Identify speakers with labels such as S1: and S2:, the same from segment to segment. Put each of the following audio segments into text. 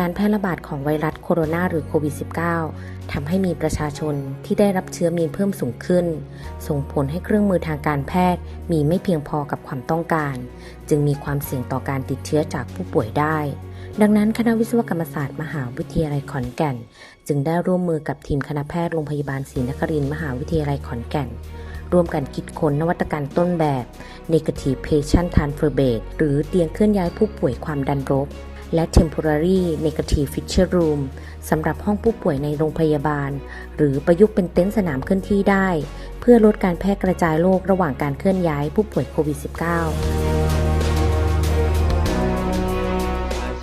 S1: การแพร่ระบาดของไวรัสโคโรนาหรือโควิด -19 ทำให้มีประชาชนที่ได้รับเชื้อมีเพิ่มสูงขึ้น ส่งผลให้เครื่องมือทางการแพทย์มีไม่เพียงพอกับความต้องการ จึงมีความเสี่ยงต่อการติดเชื้อจากผู้ป่วยได้ ดังนั้นคณะวิศวกรรมศาสตร์มหาวิทยาลัยขอนแก่น จึงได้ร่วมมือกับทีมคณะแพทย์โรงพยาบาลศรีนครินทร์มหาวิทยาลัยขอนแก่นร่วมกันคิดค้นนวัตกรรมต้นแบบ Negative Patient Transfer Bed หรือเตียงเคลื่อนย้ายผู้ป่วยความดันลบ และ Temporary Negative Feature Room สำหรับห้องผู้ป่วยในโรงพยาบาล หรือประยุกต์เป็นเต็นท์สนามเคลื่อนที่ได้ เพื่อลดการแพร่กระจายโรคระหว่างการเคลื่อนย้ายผู้ป่วยโควิด -19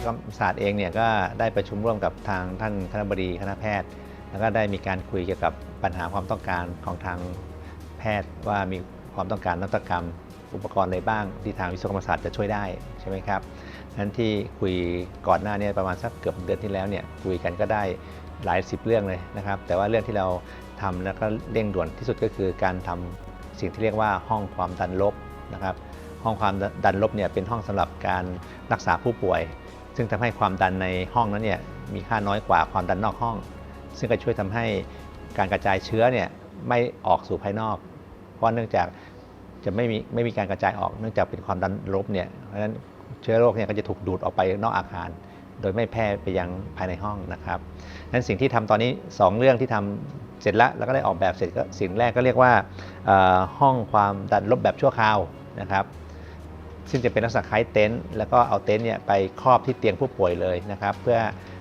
S2: กรรมศาสตร์เองเนี่ยก็ได้ประชุมร่วมกับทางท่านคณะบดีคณะแพทย์ แล้วก็ได้มีการคุยเกี่ยวกับปัญหาความต้องการของทางแพทย์ว่ามีความต้องการนวัตกรรมอุปกรณ์อะไรบ้างที่ทางวิศวกรรมศาสตร์จะช่วยได้ใช่ไหมครับ นั้นที่คุยก่อนหน้านี้ประมาณสักเกือบเดือนที่แล้วเนี่ยคุยกันก็ได้หลายสิบเรื่องเลยนะครับ แต่ว่าเรื่องที่เราทำแล้วก็เร่งด่วนที่สุดก็คือการทำสิ่งที่เรียกว่าห้องความดันลบนะครับ ห้องความดันลบเนี่ยเป็นห้องสำหรับการรักษาผู้ป่วย ซึ่งทำให้ความดันในห้องนั้นเนี่ยมีค่าน้อยกว่าความดันนอกห้อง ซึ่งก็ช่วยทำให้การกระจายเชื้อเนี่ยไม่ออกสู่ภายนอก เพราะเนื่องจากจะไม่มีไม่มีการกระจายออกเนื่องจากเป็นความดันลบเนี่ยเพราะฉะนั้น เชื้อโรคเนี่ยก็จะถูกดูดออกไปนอกอาคาร โดยไม่แพร่ไปยังภายในห้องนะครับนั้นสิ่งที่ทำตอนนี้ 2 เรื่องที่ทำเสร็จแล้วแล้วก็ได้ออกแบบเสร็จก็สิ่งแรกก็เรียกว่าห้องความดันลบแบบชั่วคราวนะครับซึ่งจะเป็นลักษณะคล้ายเต็นท์แล้วก็เอาเต็นท์เนี่ยไปครอบที่เตียงผู้ป่วยเลยนะครับ เพื่อ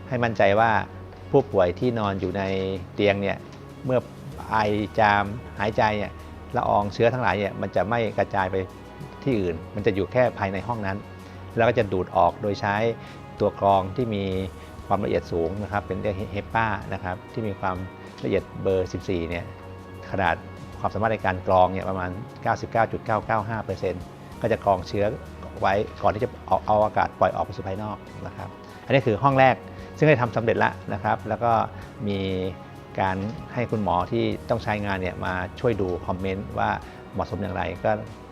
S2: ให้มั่นใจว่าผู้ป่วยที่นอนอยู่ในเตียงเนี่ยเมื่อไอจามหายใจเนี่ยละอองเชื้อทั้งหลายเนี่ยมันจะไม่กระจายไปที่อื่น มันจะอยู่แค่ภายในห้องนั้น แล้วก็จะดูดออกโดยใช้ตัวกรองที่มีความละเอียดสูงนะครับ เป็นเรียกเฮป้านะครับที่มีความละเอียดเบอร์ 14 เนี่ยขนาดความสามารถในการกรองเนี่ยประมาณ 99.995%ก็จะกรองเชื้อไว้ก่อนที่จะเอาเอาอากาศปล่อยออกไปสู่ภายนอกนะครับ อันนี้คือห้องแรกซึ่งได้ทำสำเร็จแล้วนะครับ แล้วก็มีการให้คุณหมอที่ต้องใช้งานเนี่ยมาช่วยดูคอมเมนต์ว่าเหมาะสมอย่างไรก็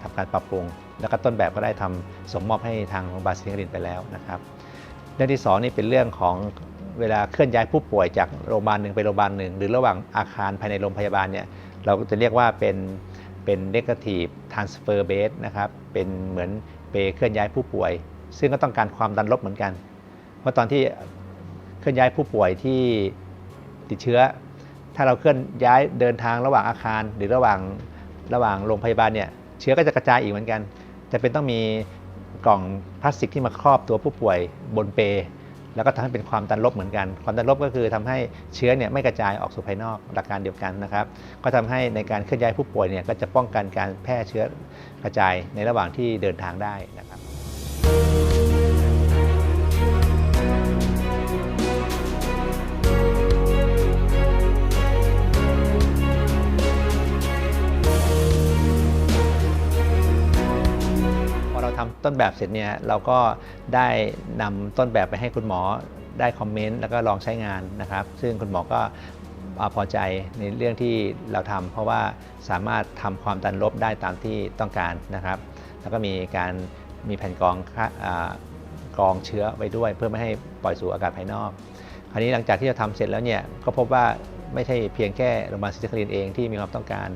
S2: ทำการปรับปรุง แล้วก็ต้นแบบก็ได้ทำส่งมอบให้ทางโรงพยาบาลศรีนครินทร์ไปแล้วนะครับเรื่องที่สองนี่เป็นเรื่องของเวลาเคลื่อนย้ายผู้ป่วยจากโรงพยาบาลหนึ่งไปโรงพยาบาลหนึ่งหรือระหว่างอาคารภายในโรงพยาบาลเนี่ยเราก็จะเรียกว่าเป็นเป็น negative transfer bed นะครับเป็นเหมือนเปรเคลื่อนย้ายผู้ป่วย ซึ่งก็ต้องการความดันลบเหมือนกัน เพราะตอนที่เคลื่อนย้ายผู้ป่วยที่ติดเชื้อ ถ้าเราเคลื่อนย้ายเดินทางระหว่างอาคาร หรือระหว่างระหว่างโรงพยาบาลเนี่ย เชื้อก็จะกระจายอีกเหมือนกัน จะเป็นต้องมีกล่องพลาสติกที่มาครอบตัวผู้ป่วยบนเปแล้วก็ทำให้เป็นความดันลบเหมือนกัน ความดันลบก็คือทำให้เชื้อเนี่ยไม่กระจายออกสู่ภายนอกหลักการเดียวกันนะครับ ก็ทำให้ในการเคลื่อนย้ายผู้ป่วยเนี่ยก็จะป้องกันการแพร่เชื้อกระจายในระหว่างที่เดินทางได้นะครับ ต้นแบบเสร็จเนี่ยเราก็ได้นำต้นแบบไปให้คุณหมอได้คอมเมนต์แล้วก็ลองใช้งานนะครับ ซึ่งคุณหมอก็พอใจในเรื่องที่เราทำเพราะว่าสามารถทำความดันลบได้ตามที่ต้องการนะครับ แล้วก็มีการมีแผ่นกรองอกรองเชื้อไว้ด้วย เพื่อไม่ให้ปล่อยสู่อากาศภายนอก คราวนี้หลังจากที่เราทำเสร็จแล้วเนี่ยก็พบว่าไม่ใช่เพียงแค่โรงพยาบาลศรีนครินเองที่มีความต้องการ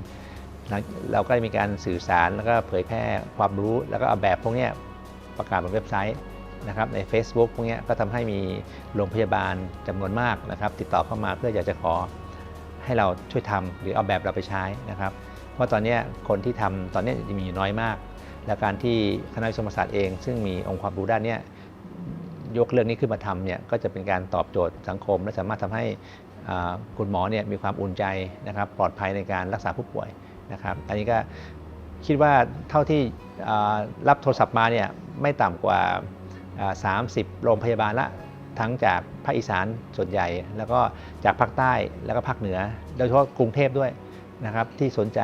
S2: เราก็ได้มีการสื่อสารแล้วก็เผยแพร่ความรู้แล้วก็เอาแบบพวกนี้ประกาศบนเว็บไซต์นะครับใน Facebook พวกนี้ก็ทำให้มีโรงพยาบาลจำนวนมากนะครับ ติดต่อเข้ามาเพื่ออยากจะขอให้เราช่วยทำหรือเอาแบบเราไปใช้นะครับ เพราะตอนนี้คนที่ทำตอนนี้ยมีอยู่น้อยมาก และการที่คณะวิศวกรรมศาสตร์เอง ซึ่งมีองค์ความรู้ด้านนี้ยกเรื่องนี้ขึ้นมาทำเนี่ยก็จะเป็นการตอบโจทย์สังคม และสามารถทำให้คุณหมอเนี่ยมีความอุ่นใจนะครับ ปลอดภัยในการรักษาผู้ป่วย นะครับอันนี้ก็คิดว่าเท่าที่รับโทรศัพท์มาเนี่ยไม่ต่ำกว่า 30 โรงพยาบาลละทั้งจากภาคอีสานส่วนใหญ่ แล้วก็จากภาคใต้แล้วก็ภาคเหนือโดยเฉพาะกรุงเทพด้วยนะครับที่สนใจ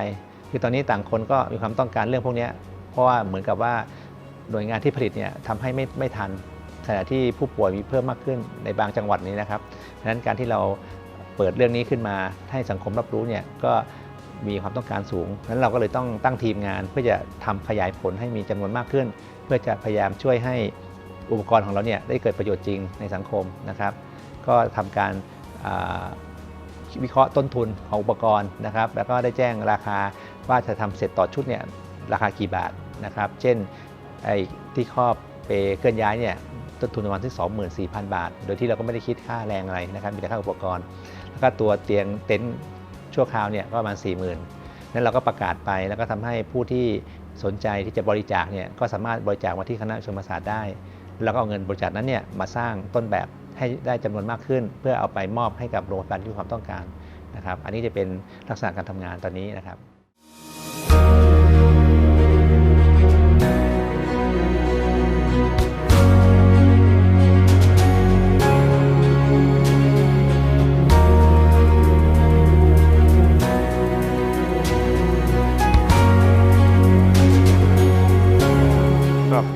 S2: คือตอนนี้ต่างคนก็มีความต้องการเรื่องพวกนี้เพราะว่าเหมือนกับว่าหน่วยงานที่ผลิตเนี่ยทำให้ไม่ไม่ทันขณะที่ผู้ป่วยมีเพิ่มมากขึ้นในบางจังหวัดนี้นะครับดังนั้นการที่เราเปิดเรื่องนี้ขึ้นมาให้สังคมรับรู้เนี่ยก็ มีความต้องการสูงดังนั้นเราก็เลยต้องตั้งทีมงาน เพื่อจะทำขยายผลให้มีจำนวนมากขึ้น เพื่อจะพยายามช่วยให้อุปกรณ์ของเราเนี่ยได้เกิดประโยชน์จริงในสังคมนะครับ ก็ทำการวิเคราะห์ต้นทุนของอุปกรณ์นะครับ แล้วก็ได้แจ้งราคาว่าจะทำเสร็จต่อชุดเนี่ยราคากี่บาทนะครับ เช่นไอ้ที่ครอบเปเคลื่อนย้ายเนี่ยต้นทุนประมาณที่24,000 บาท โดยที่เราก็ไม่ได้คิดค่าแรงอะไรนะครับ มีแต่ค่าอุปกรณ์ แล้วก็ตัวเตียงเต็นท์ ชั่วคราวเนี่ยก็ประมาณ 40,000นั้นเราก็ประกาศไปแล้วก็ทำให้ผู้ที่สนใจที่จะบริจาคเนี่ยก็สามารถบริจาคมาที่คณะชมศาสตร์ได้ แล้วก็เอาเงินบริจาคนั้นเนี่ยมาสร้างต้นแบบให้ได้จำนวนมากขึ้น เพื่อเอาไปมอบให้กับโรงพยาบาลที่มีความต้องการนะครับ อันนี้จะเป็นลักษณะการทำงานตอนนี้นะครับ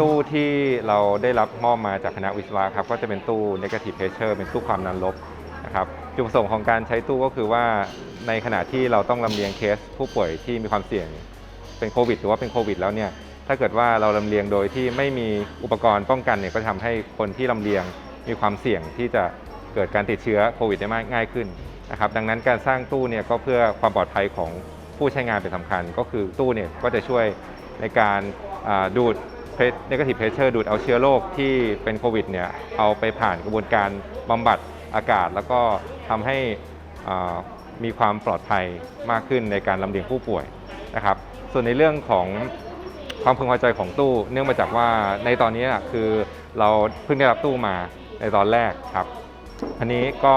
S3: ตู้ที่เราได้รับมอบมาจากคณะวิศวะครับก็จะเป็นตู้ negative pressure เป็นตู้ความดันลบนะครับจุดประสงค์ของการใช้ตู้ก็คือว่าในขณะที่เราต้องลำเลียงเคสผู้ป่วยที่มีความเสี่ยงเป็นโควิดหรือว่าเป็นโควิดแล้วเนี่ยถ้าเกิดว่าเราลำเลียงโดยที่ไม่มีอุปกรณ์ป้องกันเนี่ยก็จะทำให้คนที่ลำเลียงมีความเสี่ยงที่จะเกิดการติดเชื้อโควิดได้มากง่ายขึ้นนะครับดังนั้นการสร้างตู้เนี่ยก็เพื่อความปลอดภัยของผู้ใช้งานเป็นสำคัญ ก็คือตู้เนี่ยก็จะช่วยในการดูด เนกาทีฟเพรสเชอร์ดูดเอาเชื้อโรคที่เป็นโควิดเนี่ยเอาไปผ่านกระบวนการบำบัดอากาศ แล้วก็ทำให้มีความปลอดภัยมากขึ้นในการลำเลียงผู้ป่วยนะครับ ส่วนในเรื่องของความพึงพอใจของตู้ เนื่องมาจากว่าในตอนนี้คือเราเพิ่งได้รับตู้มาในตอนแรกครับ อันนี้ก็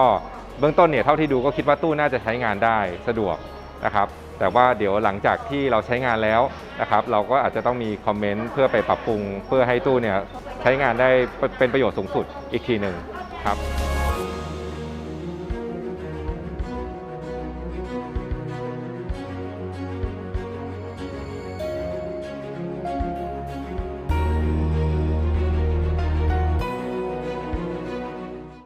S3: เบื้องต้นเนี่ยเท่าที่ดูก็คิดว่าตู้น่าจะใช้งานได้สะดวกนะครับ แต่ว่าเดี๋ยวหลังจากที่เราใช้งานแล้วนะครับ เราก็อาจจะต้องมีคอมเมนต์เพื่อไปปรับปรุง เพื่อให้ตู้เนี่ยใช้งานได้เป็นประโยชน์สูงสุดอีกทีหนึ่งครับ